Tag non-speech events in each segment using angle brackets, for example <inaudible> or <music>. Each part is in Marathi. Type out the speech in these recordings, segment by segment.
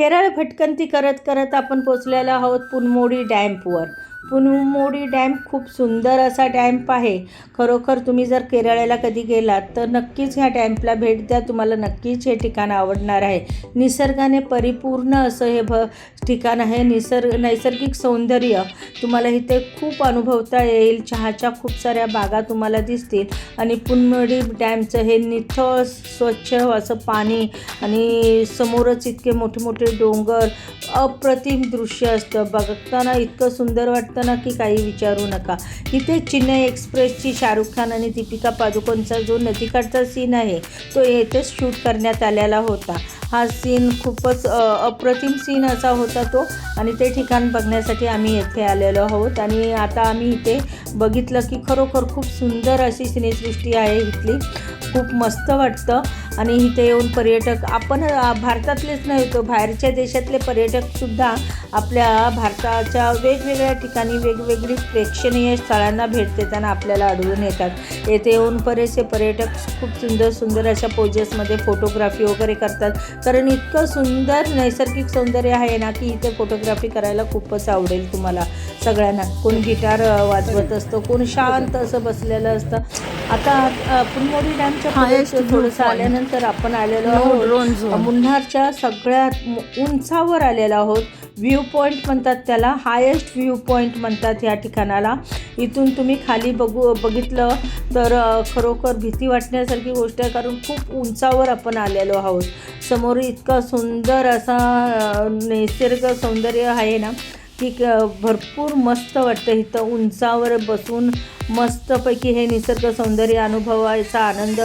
केरळ भटकंती करत करत आपण पोचलेलो आहोत पुनमोडी डॅम्पवर. पुनमोडी डॅम खूप सुंदर असा डॅम्प आहे. खरोखर तुम्ही जर केरळला कधी गेलात तर नक्कीच ह्या डॅम्पला भेट द्या. तुम्हाला नक्कीच हे ठिकाण आवडणार आहे. निसर्गाने परिपूर्ण असं हे भ ठिकाण आहे. निसर्ग नैसर्गिक सौंदर्य तुम्हाला इथे खूप अनुभवता येईल. चहाच्या खूप साऱ्या बागा तुम्हाला दिसतील. आणि पुनमोडी डॅमचं हे निथळ स्वच्छ असं पाणी आणि समोरच इतके मोठे मोठे डोंगर अप्रतिम दृश्य असतं. बघताना इतकं सुंदर वाटतं. ना नक्की काही विचारू नका. इथे चेन्नई एक्सप्रेसची शाहरुख खान आणि दीपिका पादुकोणचा जो नदीकाठचा सीन आहे तो येथेच शूट करण्यात आलेला होता. हा सीन खूपच अप्रतिम सीन असा होता तो. आणि ते ठिकाण बघण्यासाठी आम्ही येथे आलेलो आहोत. आणि आता आम्ही इथे बघितलं की खरोखर खूप सुंदर अशी सिनेसृष्टी आहे इथली. खूप मस्त वाटतं. आणि इथे येऊन पर्यटक आपण भारतातलेच नाही तो बाहेरच्या देशातले पर्यटकसुद्धा आपल्या भारताच्या वेगवेगळ्या ठिकाणी वेगवेगळी प्रेक्षणीय स्थळांना भेट देताना आपल्याला आढळून येतात. येथे येऊन बरेचसे पर्यटक खूप सुंदर सुंदर अशा पोजेसमध्ये फोटोग्राफी वगैरे करतात. कारण इतकं सुंदर नैसर्गिक सौंदर्य आहे ना की इथे फोटोग्राफी करायला खूपच आवडेल तुम्हाला सगळ्यांना. कोण गिटार वाजवत असतं कोण शांत असं बसलेलं असतं. आता अ, पुनमोडी डॅमच्या थोडंसं. आल्यानंतर आपण आलेलो आहोत. मुन्नारच्या सगळ्यात उंचावर आलेलो आहोत. व्ह्यू पॉईंट म्हणतात त्याला हायेस्ट व्ह्यू पॉईंट म्हणतात ह्या ठिकाणाला. इथून तुम्ही खाली बघू बघितलं तर खरोखर भीती वाटण्यासारखी गोष्ट आहे कारण खूप उंचावर आपण आलेलो आहोत. समोर इतकं सुंदर असा निसर्ग सौंदर्य आहे ना की क- भरपूर मस्त वाटतं इथं उंचावर बसून. मस्तपैकी हे निसर्ग सौंदर्य अनुभवायचा आनंद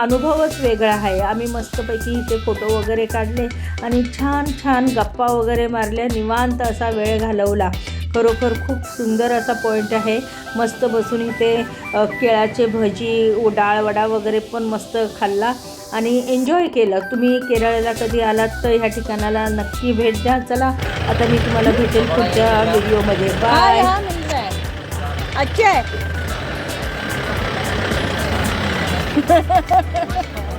अनुभवच वेगळा आहे. आम्ही मस्तपैकी इथे फोटो वगैरे काढले आणि छान छान गप्पा वगैरे मारल्या निवांत असा वेळ घालवला. खरोखर खूप सुंदर असा पॉईंट आहे. मस्त बसून इथे केळाचे भजी डाळवडा वगैरे पण मस्त खाल्ला आणि एन्जॉय केलं. तुम्ही केरळला कधी आलात तर ह्या ठिकाणाला नक्की भेट द्या. चला आता मी तुम्हाला भेटेल पुढच्या व्हिडिओमध्ये. बाय अच्छा <laughs>